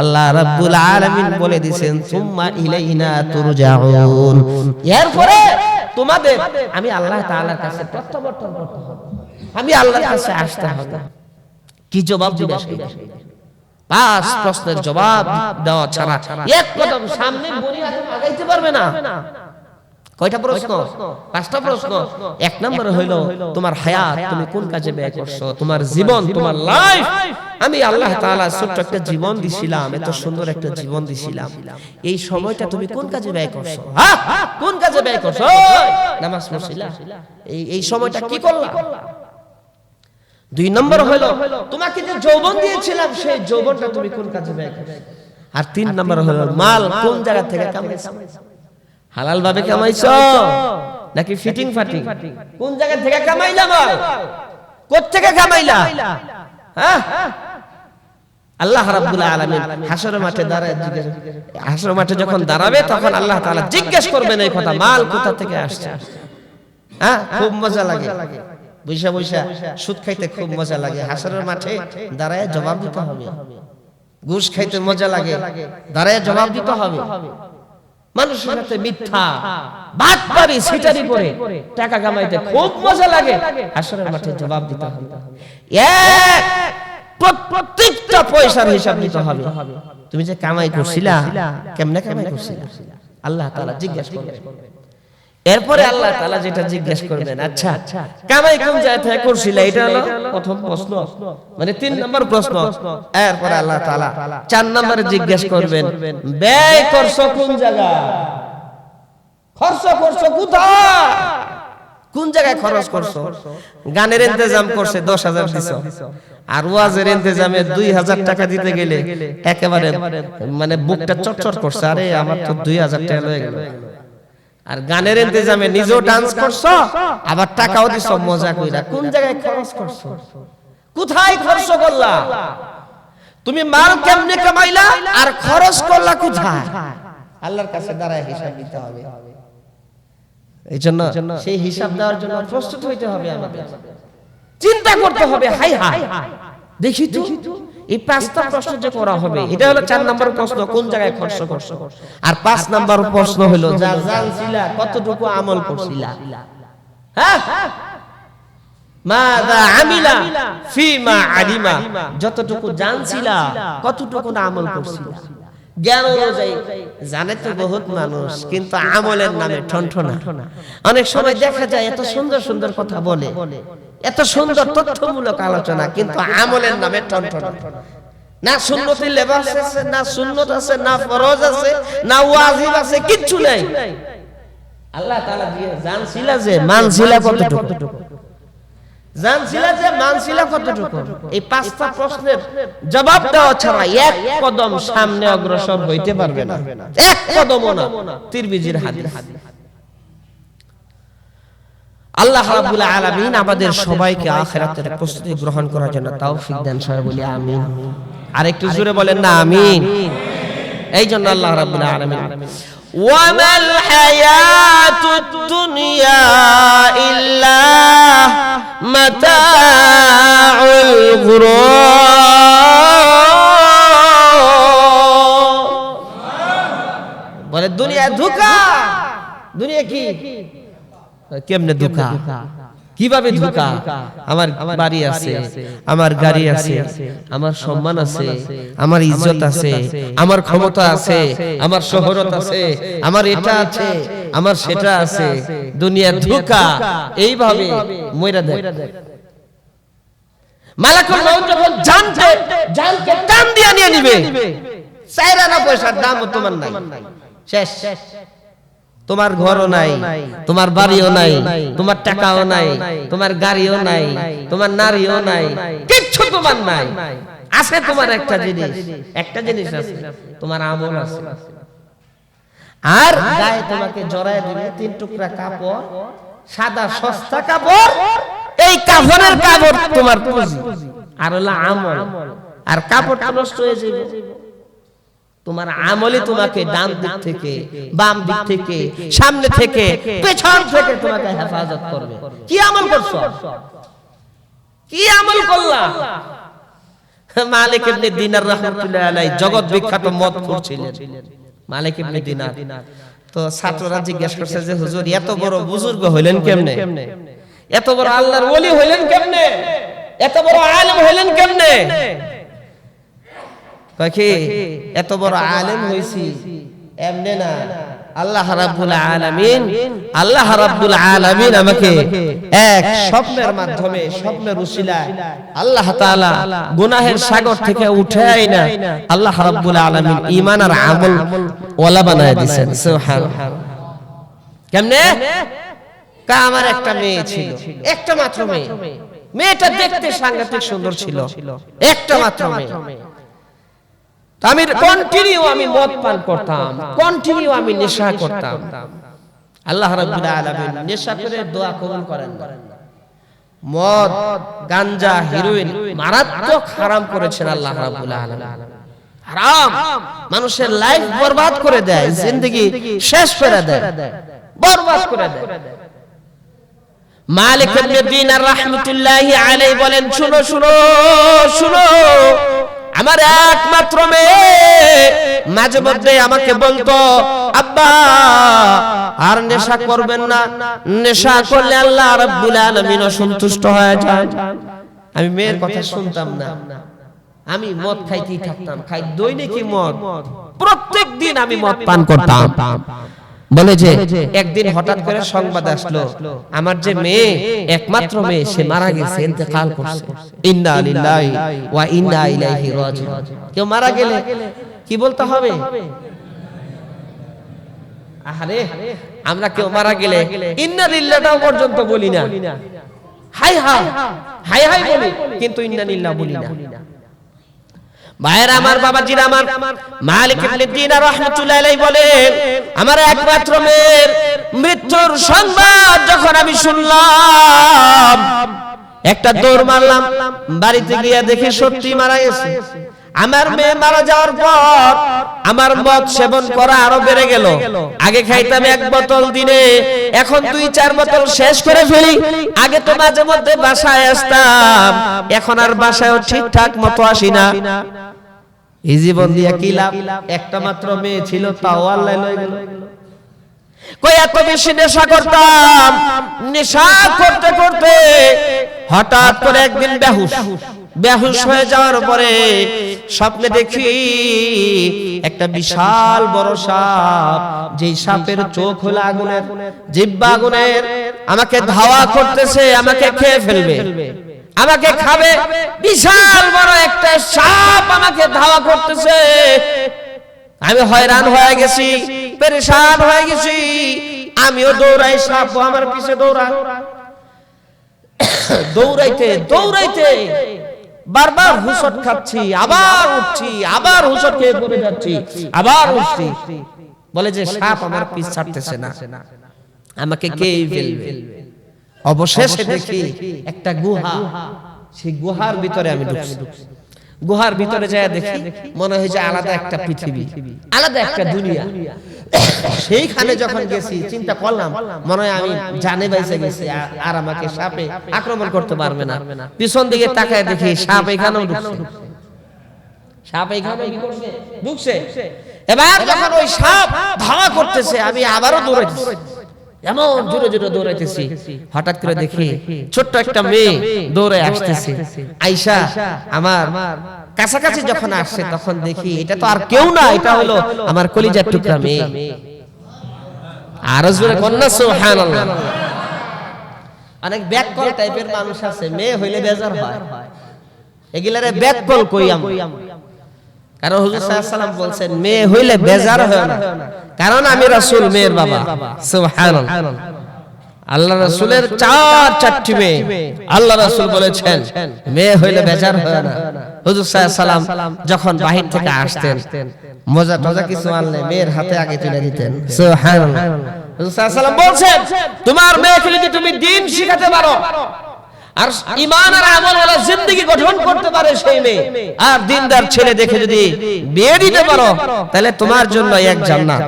আল্লাহ রাব্বুল আলামিন বলে দিবেন সুম্মা ইলাইনা তুরজাউন। এরপরে তোমাদের আমি আল্লাহ তাআলার কাছে প্রত্যাবর্তন করতে হবে। আমি আল্লাহর কাছে আসতে হবে। কি জবাব দিবে পাঁচ প্রশ্নের জবাব দেওয়া ছাড়া এক কদম সামনে বুনিয়াদ আগাইতে পারবে না। কয়টা প্রশ্ন? পাঁচটা প্রশ্ন। এক নম্বর হইল তোমার হায়াত তুমি কোন কাজে ব্যয় করছ? তোমার জীবন তোমার লাইফ আমি আল্লাহ তাআলা ছোট্ট একটা জীবন দিছিলাম এত সুন্দর একটা জীবন দিছিলাম। এই সময়টা তুমি কোন কাজে ব্যয় করছ? হ্যাঁ কোন কাজে ব্যয় করছ? নামাজ পড়ছিলা? এই এই সময়টা কি করলা? দুই নম্বর হলো তোমাকে যে যৌবন দিয়েছিলাম সেই যৌবনটা তুমি কোন কাজে ব্যয় করছ? আর তিন নম্বর হলো মাল কোন জায়গা থেকে কামাইছো হালাল ভাবে কামাইছো? নাকি ফিটিং ফাটিং কোন জায়গা থেকে কামাইলা মাল কোথ থেকে কামাইলা? হ্যাঁ? আল্লাহ রাব্বুল আলামিন হাসরের মাঠে দাঁড়ায় জিজ্ঞেস হাসরের মাঠে যখন দাঁড়াবে তখন আল্লাহ তাআলা জিজ্ঞেস করবেন এই কথা মাল কোথা। থেকে আসছে? হ্যাঁ? খুব মজা লাগে। বৈশা বৈশা সুদ খাইতে খুব মজা লাগে। হাসরের মাঠে দাঁড়ায় জবাব দিতে হবে। ঘুষ খাইতে মজা লাগে। দাঁড়ায় জবাব দিতে হবে। মানুষের সাথে মিথ্যা। বাদ পাবি সিটারি পরে টাকা কামাইতে খুব মজা লাগে। হাসরের মাঠে জবাব দিতে হবে। এক প্রত্যেকটা পয়সার হিসাব দিতে হবে। তুমি যে কামাই করছিলা কেমনে কামাই করছিলা? আল্লাহ তাআলা জিজ্ঞাসা করবেন এরপরে আল্লাহ তাআলা যেটা জিজ্ঞেস করবেন আচ্ছা কামাই কোন জায়গা থেকে করছিলা? এটা হলো প্রথম প্রশ্ন। মানে তিন নম্বর প্রশ্ন। এরপরে আল্লাহ তাআলা চার নম্বরে জিজ্ঞেস করবেন, ব্যয় করছ কোন জায়গা খরচ কোথায়? কোন জায়গায় খরচ করছ গানের ইন্তজাম করছে দশ হাজার দিছ। আর ওয়াজের ইন্তজামে দুই হাজার টাকা দিতে গেলে একেবারে মানে বুকটা চটচট করছে। আরে, আমার তো দুই হাজার টাকা লয়ে গেল। আর গানের ইন্তজামে নিজেও ডান্স করছ আবার টাকাও দিছ মজা কইরা। কোন জায়গায় খরচ করছ? কোথায় খরচ করলা? তুমি মাল কেমনে কামাইলা? আর খরচ করলা কোথায়? আল্লাহর কাছে দাঁড়ায় হিসাব দিতে হবে। এই জন্য সেই হিসাব দেওয়ার জন্য প্রস্তুত হইতে হবে আমাদের। চিন্তা করতে হবে হাই হাই দেখি তো। এই পাঁচটা প্রশ্ন যে করা হবে, এটা হলো চার নম্বর প্রশ্ন, কোন জায়গায় খরচ করছ? আর পাঁচ নম্বর প্রশ্ন হলো, যা জানছিলা, কতটুকু আমল করছিলা? হ্যাঁ? যতটুকু জানছিলা, কতটুকু আমল করছিলা? জ্ঞান অনুযায়ী, জানে তো বহুত মানুষ, কিন্তু আমলের নামে ঠনঠনা। অনেক সময় দেখা যায়, এত সুন্দর সুন্দর কথা বলে এত সুন্দর তথ্যমূলক আলোচনা কিন্তু আমলের নামে ঠনঠনা না সুন্নতি লেবাস আছে না সুন্নত আছে না ফরজ আছে না ওয়াজিব আছে কিচ্ছু নাই। আল্লাহ তাআলা দিয়ে জানছিলা যে মানছিলা কতটুকু? জানছিলা যে মানছিলা কতটুকু? এই পাঁচটা প্রশ্নের জবাব দেওয়া ছাড়া এক কদম সামনে অগ্রসর হইতে পারবে না। এক কদমও না। তিরমিজির হাদিস। আল্লাহ রাব্বুল আলামিন আমাদের সবাইকে আখিরাতের প্রস্তুতি গ্রহণ করার জন্য তৌফিক দেন সবাই বলি আমিন আর একটু জোরে বলেন না আমিন এই জন্য আল্লাহ রাব্বুল আলামিন وما الحياة الدنيا إلا متاع الغرور বলে দুনিয়া ধোকা দুনিয়া কি কেমনে ধোকা? কীভাবে ধোকা? আমার বাড়ি আছে আমার গাড়ি আছে আমার সম্মান আছে আমার ইজ্জত আছে আমার ক্ষমতা আছে আমার শহরত আছে আমার এটা আছে আমার সেটা আছে দুনিয়া ধোকা এইভাবে মইরা দেয় মালাকুল মাউত যখন জানতে জানকে টান দিয়া নিয়ে নিবে চাইরা না পয়সার দাম তোমার নাই। শেষ। তোমার ঘরও নাই, তোমার বাড়িও নাই, তোমার টাকাও নাই, তোমার গাড়িও নাই, তোমার নারীও নাই, কিচ্ছু তোমার নাই। আছে তোমার একটা জিনিস একটা জিনিস আছে, তোমার আমল আছে। আর গায়ে তোমাকে জড়ায় দিবে তিন টুকরা কাপড়, সাদা সস্তা কাপড়, এই কাফনের কাপড় তোমার পুঁজি। আর হলো আমল। আর কাপড়টা নষ্ট হয়ে যাবে তোমার আমলে তোমাকে ডান দিক থেকে বাম দিক থেকে সামনে থেকে পেছন থেকে তোমাকে হেফাজত করবে। কি আমল করছ? কি আমল করলা? মালিক ইবনে দিনার রাহমাতুল্লাহ আলাইহি জগৎ বিখ্যাত ছিলেন মালিক ইবনে দিনার। তো ছাত্ররা জিজ্ঞেস করছে যে হুজুর এত বড় বুজুর্গ হইলেন কেমনে? এত বড় আল্লাহর ওলি হইলেন কেমনে? এত বড় আলেম হইলেন কেমনে? কয় এত বড় আলেম হইছি। এমনে না। আল্লাহ রাব্বুল আলামিন আল্লাহ রাব্বুল আলামিন আমাকে এক স্বপ্নের মাধ্যমে স্বপ্নের উসিলায় আল্লাহ তাআলা গুনাহের সাগর থেকে উঠে আইনা আল্লাহ রাব্বুল আলামিন ঈমান আর আমল ওয়ালা বানায় দিবেন সুবহানাল্লাহ কেমনে? কা আমার একটা মেয়ে ছিল। একটা মাত্র মেয়ে। মেয়েটা দেখতে সাংঘাতিক সুন্দর ছিল। একটা মাত্র মেয়ে। আমি কন্টিনিউ আমি মদ পান করতাম কন্টিনিউ আমি নেশা করতাম। আল্লাহ রাব্বুল আলামিন নেশা করে দোয়া কবুল করেন না। মদ, গাঞ্জা হিরোইন মারাত্মক হারাম করেছেন আল্লাহ রাব্বুল আলামিন। হারাম। মানুষের লাইফ বরবাদ করে দেয়, জিন্দেগি শেষ করে দেয়, বরবাদ করে দেয়। মালিক ইবনে দিনার রাহমাতুল্লাহি আলাইহি বলেন, শুনো শুনো শুনো। আমার একমাত্র মেয়ে। মাঝে মধ্যে আমাকে বলতো আব্বা আর নেশা করবেন না। নেশা করলে আল্লাহ রাব্বুল আলামিন অসন্তুষ্ট হয়ে যান। আমি মেয়ের কথা শুনতাম না। আমি মদ খাইতেই থাকতাম। খাই দৈনিকই মদ। প্রত্যেক দিন আমি মদ পান করতাম। বলে যে একদিন হঠাৎ করে সংবাদ আসলো আমার যে মেয়ে একমাত্র মেয়ে সে মারা গেছে ইন্তেকাল করছে। ইন্না লিল্লাহি ওয়া ইন্না ইলাইহি রাজিউন। কেউ মারা গেলে কি বলতে হবে? আহারে আমরা কেউ মারা গেলে ইন্না লিল্লাহটাও পর্যন্ত বলি না। হাই হাই হাই হাই বলি কিন্তু ইন্না লিল্লাহ বলি না। ভাইয়ের আমার, বাবাজির আমার। মালিক ইবনে বলেন, আমার একমাত্র মেয়ের মৃত্যুর সংবাদ যখন আমি শুনলাম, একটা দৌড় মারলাম, বাড়িতে গিয়ে দেখি সত্যি মারা গেছে। আমার মেয়ে মারা যাওয়ার পর আমার মদ সেবন করা আরও বেড়ে গেল। আগে খাইতাম এক বোতল দিনে এখন দুই চার বোতল শেষ করে ফেলি। আগে তো মাঝে মধ্যে বাসায় আসতাম। এখন আর বাসায়ও ঠিকঠাক মতো আসি না। এই জীবন দিয়া কি লাভ একটা মাত্র মেয়ে ছিল তাও আল্লাহ লয়ে গেল। কই এত বেশি নেশা করতাম? নেশা করতে করতে হঠাৎ করে একদিন বেহুশ। বেহুশ হয়ে যাওয়ার পরে স্বপ্নে দেখি একটা বিশাল বড় সাপ যেই সাপের চোখ হলো আগুনের। জিব্বা আগুনের। আমাকে ধাওয়া করতেছে আমাকে খেয়ে ফেলবে। আমাকে খাবে। বিশাল বড় একটা সাপ আমাকে ধাওয়া করতেছে। আমি হয়রান হয়ে গেছি পেরেশান হয়ে গেছি। আমিও দৌড়াই সাপ আমার পিছে দৌড়া দৌড়াইতে। দৌড়াইতে। বারবার হুসট খাচ্ছি আবার উঠছি আবার হুসট খেয়ে পড়ে যাচ্ছি আবার উঠছি। বলে যে সাপ আমার পিছ ছাড়তেছে না। আমাকে কে ফেলবে? অবশেষে দেখি একটা গুহা। সেই গুহার ভিতরে আমি ঢুকছি। গুহার ভিতরে যায় দেখি মনে হয় যে আলাদা একটা পৃথিবী আলাদা একটা দুনিয়া। সেইখানে যখন গেছি চিন্তা করলাম মনে হয় আমি জানে বাইসে গেছি আর- আমাকে সাপে আক্রমণ করতে পারবে না। পিছন দিকে তাকায় দেখি সাপ এখানেও ঢুকছে। সাপ এখানে ঢুকছে। এবার যখন ওই সাপ ধাওয়া করতেছে আমি আবারও দৌড়াইছি এমন জোরে জোরে দৌড়াইতেছি। হঠাৎ করে দেখি ছোট্ট একটা মেয়ে দৌড়ে আসতেছে। আইসা আমার কাছাকাছি যখন আসছে তখন দেখি এটা তো আর কেউ না এটা হলো আমার কলিজার টুকরা মেয়ে। আরও জোরে কন্যা সুবহানাল্লাহ। অনেক ব্যাককল টাইপের মানুষ আছে মেয়ে হইলে বেজার হয়। এগুলারে ব্যাককল কইয়াম কারণ হুজুর সাল্লাল্লাহু বলছেন মেয়ে হইলে বেজার হয় না। কারণ আমি রাসূল মেয়ের বাবা। আল্লাহ রাসূলের চার চারটি মেয়ে। আল্লাহ রাসূল বলেছেন মেয়ে হইলে বেজার হয় না। হুজুর সাল্লাল্লাহু যখন বাহির থেকে আসতেন মজা টজা কিছু আনলে মেয়ের হাতে আগে তুলে দিতেন। সুবহানাল্লাহ। হুজুর সাল্লাল্লাহু বলছেন তোমার মেয়েকে যদি তুমি দিন শিখাতে পারো আর ইমান আর আমল ওলা জিন্দগি গঠন করতে পারে সেই মেয়ে। আর দিনদার ছেলে দেখে যদি বিয়ে দিতে পারো, তাহলে তোমার জন্য এক জান্নাত।